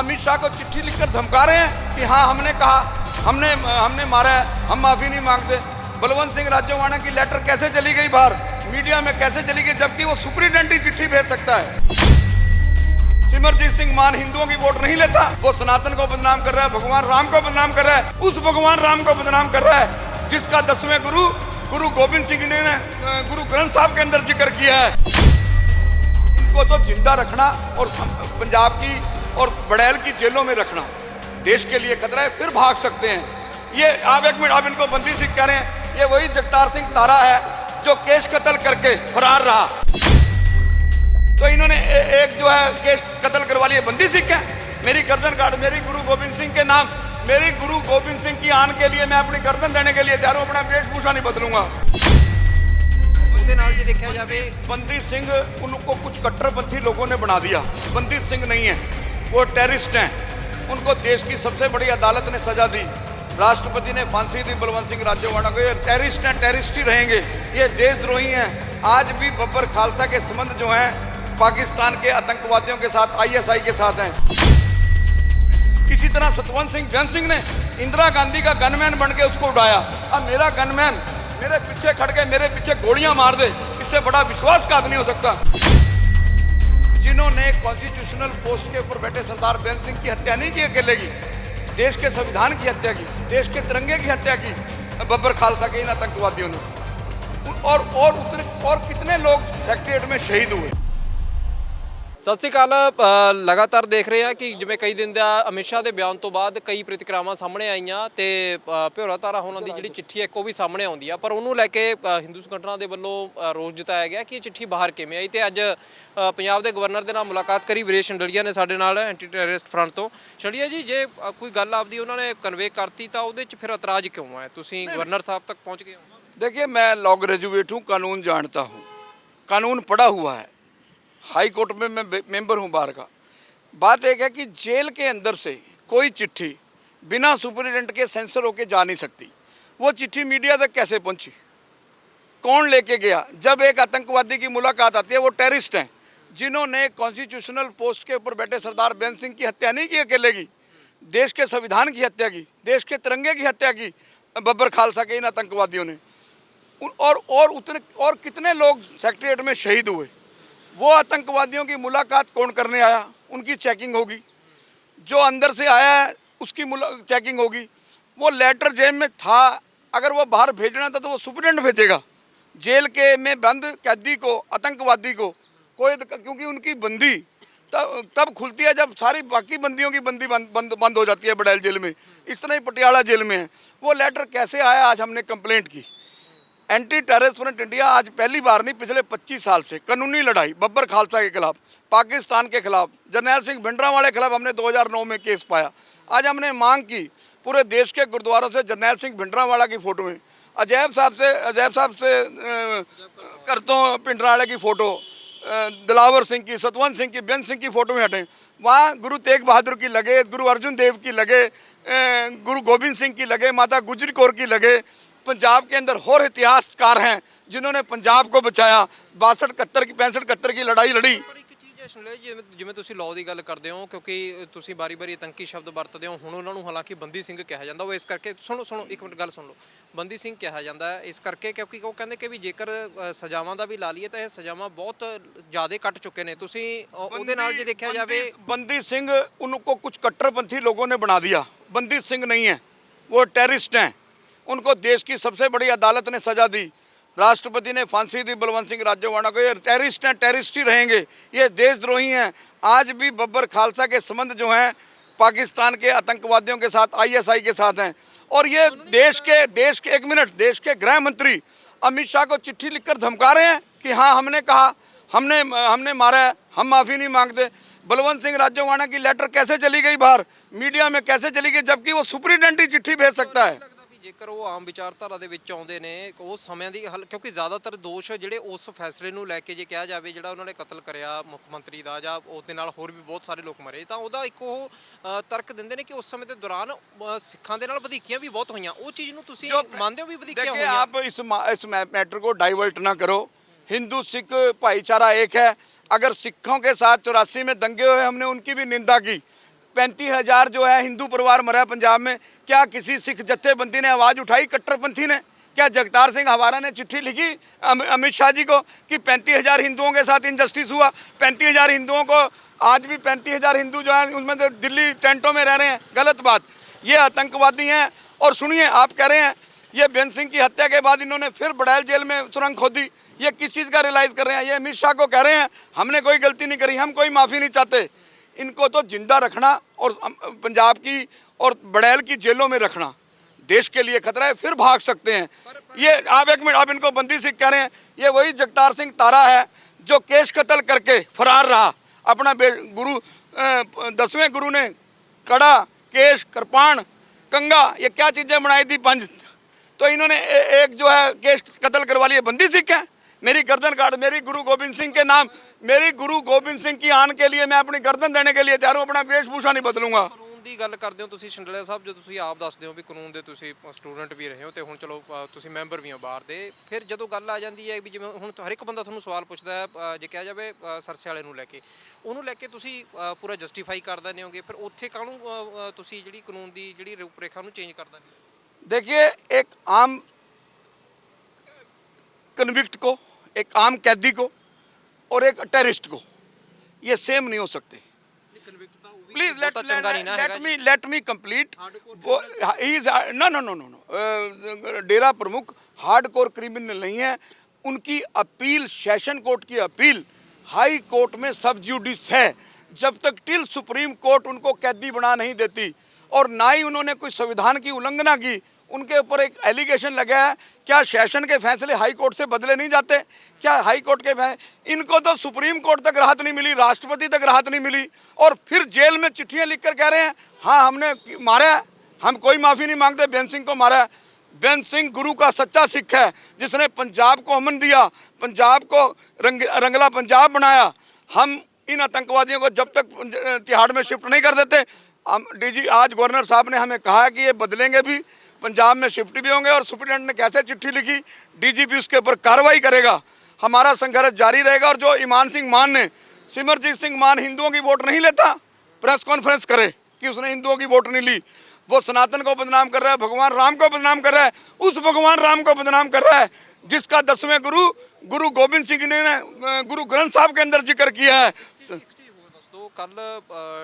अमित शाह को चिट्ठी लिखकर धमका रहे हैं कि हाँ हमने कहा हमने हमने मारा है हम माफ़ी नहीं मांगते। बलवंत सिंह राजोवाना की लेटर कैसे चली गई बाहर? मीडिया में कैसे चली गई? जबकि वो सुप्रीटेंडेंट चिट्ठी भेज सकता है। सिमरजीत सिंह मान हिंदुओं की वोट नहीं लेता। वो सनातन को बदनाम कर रहा है भगवान राम को बदनाम कर रहा है। उस भगवान राम को बदनाम कर रहा है जिसका दसवें गुरु गुरु गोविंद सिंह ने, गुरु ग्रंथ साहब के अंदर ज़िक्र किया है। इनको तो ज़िंदा रखना और पंजाब की और बड़ैल की जेलों में रखना देश के लिए खतरा है फिर भाग सकते हैं ये आप एक मिनट आप इनको बंदी सिंह कह रहे हैं ये वही जगतार सिंह तारा है जो केस कत्ल करके फरार रहा तो इन्होंने ए, एक जो है केस कत्ल करवा लिया बंदी सिख है मेरी गर्दन काट मेरी गुरु गोविंद सिंह के नाम मेरी गुरु गोविंद सिंह की आन के लिए मैं अपनी गर्दन देने के लिए तैयार हूं अपना वेशभूषा नहीं बदलूंगा ਉਹਦੇ ਨਾਲ ਜੇ ਦੇਖਿਆ ਜਾਵੇ बंदी सिंह उनको कुछ कट्टरपंथी लोगों ने बना दिया बंदी सिंह नहीं है वो टेररिस्ट हैं। उनको देश की सबसे बड़ी अदालत ने सजा दी। राष्ट्रपति ने फांसी दी, बलवंत सिंह राज्यवाड़ा को। ये टेररिस्ट हैं टेररिस्ट ही रहेंगे। ये देशद्रोही हैं। आज भी बब्बर खालसा के संबंध जो हैं, पाकिस्तान के आतंकवादियों के साथ आईएसआई के साथ हैं। इसी तरह सतवंत सिंह बेन सिंह ने इंदिरा गांधी का गनमैन बन के उसको उड़ाया। अब मेरा गनमैन मेरे पीछे खड़ के मेरे पीछे गोलियाँ मार दे। इससे बड़ा विश्वासघात नहीं हो सकता। जिन्होंने कॉन्स्टिट्यूशनल पोस्ट के ऊपर बैठे सरदार बेन सिंह की हत्या नहीं की अकेले की, देश के संविधान की हत्या की, देश के तिरंगे की हत्या की, बब्बर खालसा के इन आतंकवादियों ने। और और उतने, और कितने लोग सेक्ट्रेट में शहीद हुए? ਸਤਿ ਸ਼੍ਰੀ ਅਕਾਲ ਅ, ਲਗਾਤਾਰ ਦੇਖ ਰਹੇ ਆ ਕਿ ਜਿਵੇਂ ਕਈ ਦਿਨ ਦਾ ਅਮਿਤ ਸ਼ਾਹ ਦੇ ਬਿਆਨ ਤੋਂ ਬਾਅਦ ਕਈ ਪ੍ਰਤੀਕ੍ਰਿਆਵਾਂ ਸਾਹਮਣੇ ਆਈਆਂ ਤੇ ਅ, ਭਿਓਰਾ ਤਾਰਾ ਹੋਣਾ ਦੀ ਜਿਹੜੀ ਚਿੱਠੀ ਹੈ ਇੱਕ ਉਹ ਵੀ ਸਾਹਮਣੇ ਆਉਂਦੀ ਆ ਪਰ ਉਹਨੂੰ ਲੈ ਕੇ ਅ, ਹਿੰਦੂ ਸੰਗਠਨਾਂ ਦੇ ਵੱਲੋਂ ਅ, ਰੋਸ ਜਤਾਇਆ ਗਿਆ ਕਿ ਇਹ ਚਿੱਠੀ ਬਾਹਰ ਕਿਵੇਂ ਆਈ ਤੇ ਅੱਜ ਅ, ਪੰਜਾਬ ਦੇ ਗਵਰਨਰ ਦੇ ਨਾਲ ਮੁਲਾਕਾਤ ਕਰੀ ਵੀਰੇਸ਼ ਸ਼ੰਡਲੀਆ ਨੇ ਸਾਡੇ ਨਾਲ ਐਂਟੀ ਟੈਰਰਿਸਟ ਫਰੰਟ ਤੋਂ ਸ਼ੰਡਲੀਆ ਜੀ ਜੇ ਅ, ਕੋਈ ਗੱਲ ਆਪਦੀ ਉਹਨਾਂ ਨੇ ਕਨਵੇ ਕਰਤੀ ਤਾਂ ਉਹਦੇ 'ਚ ਫਿਰ ਇਤਰਾਜ਼ ਕਿਉਂ ਹੈ ਤੁਸੀਂ ਗਵਰਨਰ ਸਾਹਿਬ ਤੱਕ ਪਹੁੰਚ ਗਏ ਹੋ देखिए मैं लॉ ग्रेजुएट हूँ कानून जानता हूँ कानून पढ़ा हुआ है हाई कोर्ट में मैं मेंबर हूँ बाहर का। बात एक है कि जेल के अंदर से कोई चिट्ठी बिना सुपरिटेंडेंट के सेंसर होके जा नहीं सकती। वो चिट्ठी मीडिया तक कैसे पहुँची? कौन लेके गया? जब एक आतंकवादी की मुलाकात आती है, वो टेररिस्ट हैं, जिन्होंने कॉन्स्टिट्यूशनल पोस्ट के ऊपर बैठे सरदार बेन सिंह की हत्या नहीं की अकेले की? देश के संविधान की हत्या की? देश के तिरंगे की हत्या की? बब्बर खालसा के इन आतंकवादियों ने। और और उतने और कितने लोग सेक्रेटरीट में शहीद हुए? वो आतंकवादियों की मुलाकात कौन करने आया? उनकी चेकिंग होगी। जो अंदर से आया है, उसकी चेकिंग होगी। वो लेटर जेल में था। अगर वो बाहर भेजना था तो वो सुप्रिटेंडेंट भेजेगा। जेल के में बंद, कैदी को, आतंकवादी को। कोई क्योंकि उनकी बंदी, तब तब खुलती है जब सारी बाकी बंदियों की बंदी बंद बंद बंद हो जाती है बड़ैल जेल में। इस तरह ही पटियाला जेल में है। वो लेटर कैसे आया, आज हमने कंप्लेंट की। एंटी टेररिस्ट फ्रंट इंडिया आज पहली बार नहीं, पिछले 25 साल से। कानूनी लड़ाई, बब्बर खालसा के खिलाफ, पाकिस्तान के खिलाफ, जरनैल सिंह भिंडरावाले के खिलाफ हमने 2009 में केस पाया। आज हमने मांग की, पूरे देश के गुरुद्वारों से जरनैल सिंह भिंडरावाला की फ़ोटो है। अजैब साहब से, अजैब साहब से करतों भिंडरावाले की फ़ोटो दिलावर सिंह की, सतवंत सिंह की, बेन सिंह की फ़ोटो में हटें। वहाँ गुरु तेग बहादुर की लगे, गुरु अर्जुन देव की लगे गुरु गोविंद सिंह की लगे, माता गुजरी कौर की लगे पंजाब के अंदर और इतिहासकार हैं जिन्होंने पंजाब को बचाया बासठ इकहत्तर की पैंसठ इकहत्तर की लड़ाई लड़ी ਪਰ ਇੱਕ ਚੀਜ਼ ਹੈ ਸ਼ਨਲੇ ਜਿਵੇਂ ਜਿਵੇਂ ਤੁਸੀਂ ਲਾਅ ਦੀ ਗੱਲ ਕਰਦੇ ਹੋ ਕਿਉਂਕਿ ਤੁਸੀਂ ਬਾਰੀ-ਬਾਰੀ ਆਤੰਕੀ ਸ਼ਬਦ ਵਰਤਦੇ ਹੋ ਹੁਣ ਉਹਨਾਂ ਨੂੰ ਹਾਲਾਂਕਿ ਬੰਦੀ ਸਿੰਘ ਕਿਹਾ ਜਾਂਦਾ ਉਹ ਇਸ ਕਰਕੇ ਸੁਣੋ ਸੁਣੋ ਇੱਕ ਮਿੰਟ ਗੱਲ ਸੁਣ ਲਓ ਬੰਦੀ ਸਿੰਘ ਕਿਹਾ ਜਾਂਦਾ ਹੈ ਇਸ ਕਰਕੇ ਕਿਉਂਕਿ ਉਹ ਕਹਿੰਦੇ ਕਿ ਵੀ ਜੇਕਰ ਅ, ਸਜ਼ਾਵਾਂ ਦਾ ਵੀ ਲਾ ਲਈਏ ਤਾਂ ਇਹ ਸਜ਼ਾਵਾਂ ਬਹੁਤ ਜ਼ਿਆਦਾ ਕੱਟ ਚੁੱਕੇ ਨੇ ਤੁਸੀਂ ਅ, ਉਹਦੇ ਨਾਲ ਜੇ ਦੇਖਿਆ ਜਾਵੇ बंदी सिंह उनको कुछ कट्टरपंथी लोगों ने बना दिया बंदी सिंह नहीं है वो टेररिस्ट हैं उनको देश की सबसे बड़ी अदालत ने सजा दी। राष्ट्रपति ने फांसी दी, बलवंत सिंह राजोवाणा को। ये टेररिस्ट हैं टेररिस्ट ही रहेंगे। ये देशद्रोही हैं। आज भी बब्बर खालसा के संबंध जो हैं, पाकिस्तान के आतंकवादियों के साथ, आईएसआई के साथ हैं। और ये देश के देश के, एक मिनट, देश के गृह मंत्री अमित शाह को चिट्ठी लिखकर धमका रहे हैं कि हाँ हमने कहा, हमने हमने मारा है, हम माफ़ी नहीं मांगते। बलवंत सिंह राजोवाणा की लेटर कैसे चली गई बाहर? मीडिया में कैसे चली गई? जबकि वो सुप्रिंटेंडेंट ही चिट्ठी भेज सकता है। ਜੇਕਰ ਉਹ ਆਮ ਵਿਚਾਰਧਾਰਾ ਦੇ ਵਿੱਚ ਆਉਂਦੇ ਨੇ ਉਸ ਸਮੇਂ ਦੀ ਹਲ- ਕਿਉਂਕਿ ਜ਼ਿਆਦਾਤਰ ਦੋਸ਼ ਜਿਹੜੇ ਉਸ ਫੈਸਲੇ ਨੂੰ ਲੈ ਕੇ ਜੇ ਕਿਹਾ ਜਾਵੇ ਜਿਹੜਾ ਉਹਨਾਂ ਨੇ ਕਤਲ ਕਰਿਆ ਮੁੱਖ ਮੰਤਰੀ ਦਾ ਜਾਂ ਉਹਦੇ ਨਾਲ ਹੋਰ ਵੀ ਬਹੁਤ ਸਾਰੇ ਲੋਕ ਮਰੇ ਤਾਂ ਉਹਦਾ ਇੱਕ ਉਹ ਅ, ਤਰਕ ਦਿੰਦੇ ਨੇ ਕਿ ਉਸ ਸਮੇਂ ਦੇ ਦੌਰਾਨ ਅ, ਸਿੱਖਾਂ ਦੇ ਨਾਲ ਵਧੀਕੀਆਂ ਵੀ ਬਹੁਤ ਹੋਈਆਂ ਉਹ ਚੀਜ਼ ਨੂੰ ਤੁਸੀਂ जो- ਮੰਨਦੇ ਹੋ ਵੀ ਵਧੀਕੀਆਂ देखिए ਹੋਈਆਂ आप इस मा- इस मै- मैटर को डाइवर्ट ना करो हिंदू सिख भाईचारा एक है अगर सिखों के साथ चौरासी में दंगे हुए हमने उनकी भी निंदा की पैंतीस हज़ार जो है हिंदू परिवार मरा पंजाब में। क्या किसी सिख जत्थेबंदी ने आवाज़ उठाई? कट्टरपंथी ने। क्या जगतार सिंह हवारा ने चिट्ठी लिखी अमित शाह जी को कि पैंतीस हज़ार हिंदुओं के साथ इनजस्टिस हुआ? पैंतीस हज़ार हिंदुओं को आज भी पैंतीस हज़ार हिंदू जो है उसमें से दिल्ली टेंटों में रह रहे हैं। गलत बात। ये आतंकवादी हैं और सुनिए, आप कह रहे हैं, ये बेन सिंह की हत्या के बाद इन्होंने फिर बड़ैल जेल में सुरंग खोदी। ये किस चीज़ का रियलाइज़ कर रहे हैं? ये अमित शाह को कह रहे हैं, हमने कोई गलती नहीं करी, हम कोई माफ़ी नहीं चाहते। इनको तो ज़िंदा रखना और पंजाब की और बड़ैल की जेलों में रखना। देश के लिए खतरा है, फिर भाग सकते हैं। ये, आप एक मिनट, आप इनको बंदी सिख कह रहे हैं, ये वही जगतार सिंह तारा है जो केश कत्ल करके फरार रहा। अपना गुरु दसवें गुरु ने कड़ा, केश, कृपाण, कंगा, ये क्या चीज़ें बनाई थी पंज? तो इन्होंने एक जो है केस कत्ल करवा लिया बंदी सिख है। मेरी गर्दन काट मेरी गुरु गोविंद सिंह के नाम मेरी गुरु गोविंद सिंह की आन के लिए मैं अपनी गर्दन देने के लिए तैयार हूँ अपना वेशभूषा नहीं बदलूंगा ਕਾਨੂੰਨ ਦੀ ਗੱਲ ਕਰਦੇ ਹੋ ਤੁਸੀਂ ਸ਼ੰਡਲਿਆ ਸਾਹਿਬ ਜੋ ਤੁਸੀਂ ਆਪ ਦੱਸਦੇ ਹੋ ਵੀ ਕਾਨੂੰਨ ਦੇ ਤੁਸੀਂ ਸਟੂਡੈਂਟ ਵੀ ਰਹੇ ਹੋ ਤੇ ਹੁਣ ਚਲੋ ਅ, ਤੁਸੀਂ ਮੈਂਬਰ ਵੀ ਹੋ ਬਾਹਰ ਦੇ ਫਿਰ ਜਦੋਂ ਗੱਲ ਆ ਜਾਂਦੀ ਹੈ ਵੀ ਜਿਵੇਂ ਹੁਣ ਹਰ ਇੱਕ ਬੰਦਾ ਤੁਹਾਨੂੰ ਸਵਾਲ ਪੁੱਛਦਾ ਹੈ ਅ, ਜੇ ਕਿਹਾ ਜਾਵੇ ਅ, ਸਰਸੇ ਵਾਲੇ ਨੂੰ ਲੈ ਕੇ ਉਹਨੂੰ ਲੈ ਕੇ ਤੁਸੀਂ ਅ, ਪੂਰਾ ਜਸਟੀਫਾਈ ਕਰ ਦਿੰਦੇ ਹੋਗੇ ਫਿਰ ਉੱਥੇ ਕਾਹਨੂੰ ਅ, ਅ, ਤੁਸੀਂ ਜਿਹੜੀ ਕਾਨੂੰਨ ਦੀ ਜਿਹੜੀ ਰੂਪਰੇਖਾ ਨੂੰ ਚੇਂਜ ਕਰ ਦਿੰਦੇ ਹੋ देखिए एक आम कन्विक्ट को एक आम कैदी को और एक टेररिस्ट को। ये सेम नहीं हो सकते। Please let let me let me complete वो is no no no no no Dera प्रमुख हार्ड कोर क्रिमिनल नहीं है। उनकी अपील सेशन कोर्ट की अपील हाई कोर्ट में सब जुडिस है। जब तक टिल सुप्रीम कोर्ट उनको कैदी बना नहीं देती और ना ही उन्होंने कोई संविधान की उल्लंघना की उनके ऊपर एक एलिगेशन लगा है। क्या सेशन के फैसले हाई कोर्ट से बदले नहीं जाते? क्या हाई कोर्ट के फै- इनको तो सुप्रीम कोर्ट तक राहत नहीं मिली, राष्ट्रपति तक राहत नहीं मिली और फिर जेल में चिट्ठियाँ लिखकर कह रहे हैं हाँ हमने मारा है। हम कोई माफ़ी नहीं मांगते। बेन सिंह को मारा है। बेन सिंह गुरु का सच्चा सिख है, जिसने पंजाब को अमन दिया, पंजाब को रंग रंगला पंजाब बनाया। हम इन आतंकवादियों को जब तक तिहाड़ में शिफ्ट नहीं कर देते। हम डीजी आज गवर्नर साहब ने हमें कहा कि ये बदलेंगे भी। पंजाब में शिफ्ट भी होंगे और सुप्रीटेंडेंट ने कैसे चिट्ठी लिखी? डीजीपी उसके ऊपर कार्रवाई करेगा। हमारा संघर्ष जारी रहेगा और जो ईमान सिंह मान ने, सिमरजीत सिंह मान हिंदुओं की वोट नहीं लेता, प्रेस कॉन्फ्रेंस करे कि उसने हिंदुओं की वोट नहीं ली। वो सनातन को बदनाम कर रहा है, भगवान राम को बदनाम कर रहा है, उस भगवान राम को बदनाम कर रहा है, जिसका दसवें गुरु गुरु गोविंद सिंह ने गुरु ग्रंथ साहब के अंदर ज़िक्र किया है। ਕੱਲ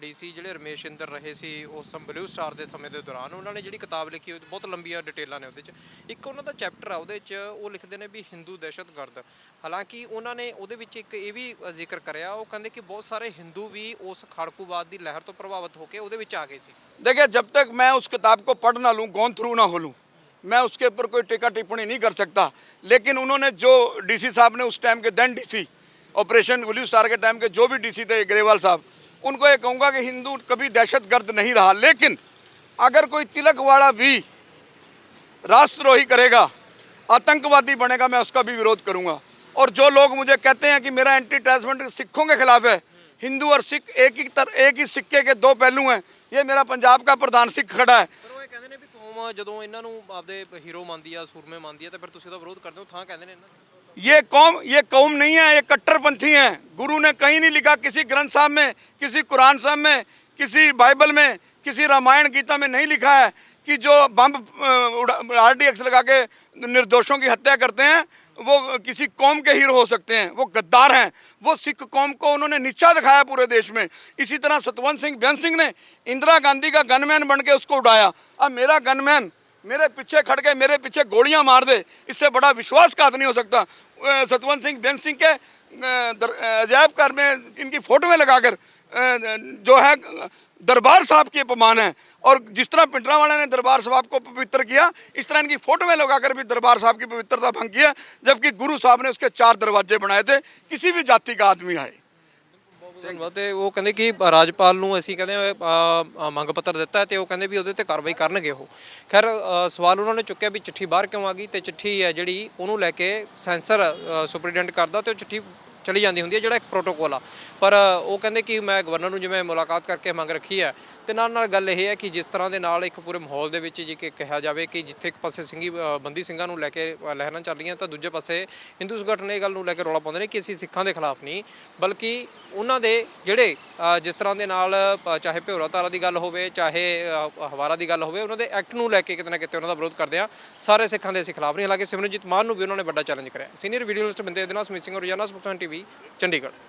ਡੀਸੀ ਜਿਹੜੇ ਰਮੇਸ਼ ਇੰਦਰ ਰਹੇ ਸੀ ਉਸ ਸਮ ਬਲੂ ਸਟਾਰ ਦੇ ਸਮੇਂ ਦੇ ਦੌਰਾਨ ਉਹਨਾਂ ਨੇ ਜਿਹੜੀ ਕਿਤਾਬ ਲਿਖੀ ਹੋਈ ਬਹੁਤ ਲੰਬੀਆਂ ਡਿਟੇਲਾਂ ਨੇ ਉਹਦੇ 'ਚ ਇੱਕ ਉਹਨਾਂ ਦਾ ਚੈਪਟਰ ਆ ਉਹਦੇ 'ਚ ਉਹ ਲਿਖਦੇ ਨੇ ਵੀ ਹਿੰਦੂ ਦਹਿਸ਼ਤਗਰਦ ਹਾਲਾਂਕਿ ਉਹਨਾਂ ਨੇ ਉਹਦੇ ਵਿੱਚ ਇੱਕ ਇਹ ਵੀ ਅ, ਜ਼ਿਕਰ ਕਰਿਆ ਉਹ ਕਹਿੰਦੇ ਕਿ ਬਹੁਤ ਸਾਰੇ ਹਿੰਦੂ ਵੀ ਉਸ ਖਾੜਕੂਵਾਦ ਦੀ ਲਹਿਰ ਤੋਂ ਪ੍ਰਭਾਵਿਤ ਹੋ ਕੇ ਉਹਦੇ ਵਿੱਚ ਆ ਗਏ ਸੀ देखिए जब तक मैं उस किताब को पढ़ ना लूँ गोन थ्रू ना हो लूँ मैं उसके ऊपर कोई टीका टिप्पणी नहीं कर सकता लेकिन उन्होंने जो डीसी साहब ने उस टाइम के then DC operation blue star के टाइम के जो भी डीसी थे ग्रेवाल साहब उनको ये कहूँगा कि हिंदू कभी दहशतगर्द नहीं रहा लेकिन अगर कोई तिलकवाड़ा भी राष्ट्रद्रोही करेगा आतंकवादी बनेगा मैं उसका भी विरोध करूंगा और जो लोग मुझे कहते हैं कि मेरा एंटी अटैचमेंट सिखों के खिलाफ है हिंदू और सिख एक ही तर एक ही सिक्के के दो पहलू हैं ये मेरा पंजाब का प्रधान सिख खड़ा है ਪਰ ਉਹ ਇਹ ਕਹਿੰਦੇ ਨੇ ਵੀ ਕੌਮ ਜਦੋਂ ਇਹਨਾਂ ਨੂੰ ਆਪਦੇ ਹੀਰੋ ਮੰਨਦੀ ਆ ਸੂਰਮੇ ਮੰਨਦੀ ਆ ਤੇ ਫਿਰ ਤੁਸੀਂ ਉਹਦਾ ਵਿਰੋਧ ਕਰਦੇ ਹੋ ਥਾਂ ਕਹਿੰਦੇ ਨੇ ਇਹਨਾਂ ਨੂੰ। ये कौम ये कौम नहीं है, ये कट्टरपंथी हैं। गुरु ने कहीं नहीं लिखा, किसी ग्रंथ साहब में, किसी कुरान साहब में, किसी बाइबल में, किसी रामायण गीता में नहीं लिखा है कि जो बम आर डी एक्स लगा के निर्दोषों की हत्या करते हैं, वो किसी कौम के हीरो हो सकते हैं, वो गद्दार हैं। वो सिख कौम को उन्होंने नीचा दिखाया पूरे देश में। इसी तरह सतवंत सिंह बेन सिंह ने इंदिरा गांधी का गनमैन बन के उसको उड़ाया। अब मेरा गनमैन मेरे पीछे खड़ के, मेरे पीछे गोलियाँ मार दे, इससे बड़ा विश्वासघात नहीं हो सकता। सतवंत सिंह बेन सिंह के अजायब घर में इनकी फ़ोटो में लगाकर जो है, दरबार साहब के अपमान है। और जिस तरह पिंटरा वाले ने दरबार साहब को पवित्र किया, इस तरह इनकी फ़ोटो में लगाकर भी दरबार साहब की पवित्रता भंग किया जबकि गुरु साहब ने उसके चार दरवाजे बनाए थे। किसी भी जाति का आदमी आए। ਧੰਨਵਾਦ। ਤੇ ਉਹ ਕਹਿੰਦੇ ਕਿ ਰਾਜਪਾਲ ਨੂੰ ਅਸੀਂ ਕਹਿੰਦੇ ਅ, ਮੰਗ ਪੱਤਰ ਦਿੱਤਾ ਹੈ ਤੇ ਉਹ ਕਹਿੰਦੇ ਵੀ ਉਹਦੇ ਤੇ ਕਾਰਵਾਈ ਕਰਨਗੇ ਉਹ। ਖੈਰ ਅ, ਸਵਾਲ ਉਹਨਾਂ ਨੇ ਚੁੱਕਿਆ ਵੀ ਚਿੱਠੀ ਬਾਹਰ ਕਿਉਂ ਆ ਗਈ ਤੇ ਚਿੱਠੀ ਹੈ ਜਿਹੜੀ ਉਹਨੂੰ ਲੈ ਕੇ ਸੈਂਸਰ ਸੁਪਰੀਡੈਂਟ ਕਰਦਾ ਤੇ ਉਹ ਚਿੱਠੀ ਚਲੀ ਜਾਂਦੀ ਹੁੰਦੀ ਹੈ, ਜਿਹੜਾ ਇੱਕ ਪ੍ਰੋਟੋਕੋਲ ਆ। ਪਰ ਉਹ ਕਹਿੰਦੇ ਕਿ ਮੈਂ ਗਵਰਨਰ ਨੂੰ ਜਿਵੇਂ ਮੁਲਾਕਾਤ ਕਰਕੇ ਮੰਗ ਰੱਖੀ ਹੈ, ਤੇ ਨਾਲ ਨਾਲ ਗੱਲ ਇਹ ਹੈ ਕਿ ਜਿਸ ਤਰ੍ਹਾਂ ਦੇ ਨਾਲ ਇੱਕ ਪੂਰੇ ਮਾਹੌਲ ਦੇ ਵਿੱਚ ਜੀ ਕਿ ਕਿਹਾ ਜਾਵੇ ਕਿ ਜਿੱਥੇ ਇੱਕ ਪਾਸੇ ਸਿੰਘੀ ਬੰਦੀ ਸਿੰਘਾਂ ਨੂੰ ਲੈ ਕੇ ਲਹਿਰਾਂ ਚੱਲ ਰਹੀਆਂ, ਤਾਂ ਦੂਜੇ ਪਾਸੇ ਹਿੰਦੂ ਸੰਗਠਨ ਇਹ ਗੱਲ ਨੂੰ ਲੈ ਕੇ ਰੌਲਾ ਪਾਉਂਦੇ ਨੇ ਕਿ ਅਸੀਂ ਸਿੱਖਾਂ ਦੇ ਖਿਲਾਫ ਨਹੀਂ, ਬਲਕਿ ਉਹਨਾਂ ਦੇ ਜਿਹੜੇ ਜਿਸ ਤਰ੍ਹਾਂ ਦੇ ਨਾਲ ਚਾਹੇ ਭਿਉਰਾ ਤਾਰਾ ਦੀ ਗੱਲ ਹੋਵੇ, ਚਾਹੇ ਹਵਾਰਾ ਦੀ ਗੱਲ ਹੋਵੇ, ਉਹਨਾਂ ਦੇ ਐਕਟ ਨੂੰ ਲੈ ਕੇ ਕਿਤੇ ਨਾ ਕਿਤੇ ਉਹਨਾਂ ਦਾ ਵਿਰੋਧ ਕਰਦੇ ਆ। ਸਾਰੇ ਸਿੱਖਾਂ ਦੇ ਅਸੀਂ ਖਿਲਾਫ ਨਹੀਂ, ਹਾਲਾਂਕਿ ਸਿਮਰਨਜੀਤ ਮਾਨ ਨੂੰ ਵੀ ਉਹਨਾਂ ਨੇ ਵੱਡਾ ਚੈਲੰਜ ਕਰਿਆ। ਸੀਨੀਅਰ ਵੀਡੀਓ ਲਿਸਟ ਬੰਦੇ ਦੇ ਨਾਲ ਸੁਮਿਤ ਸਿੰਘ ਰੋਜ਼ਾਨਾ ਸਪੋਕਸਨ ਵੀ ਚੰਡੀਗੜ੍ਹ।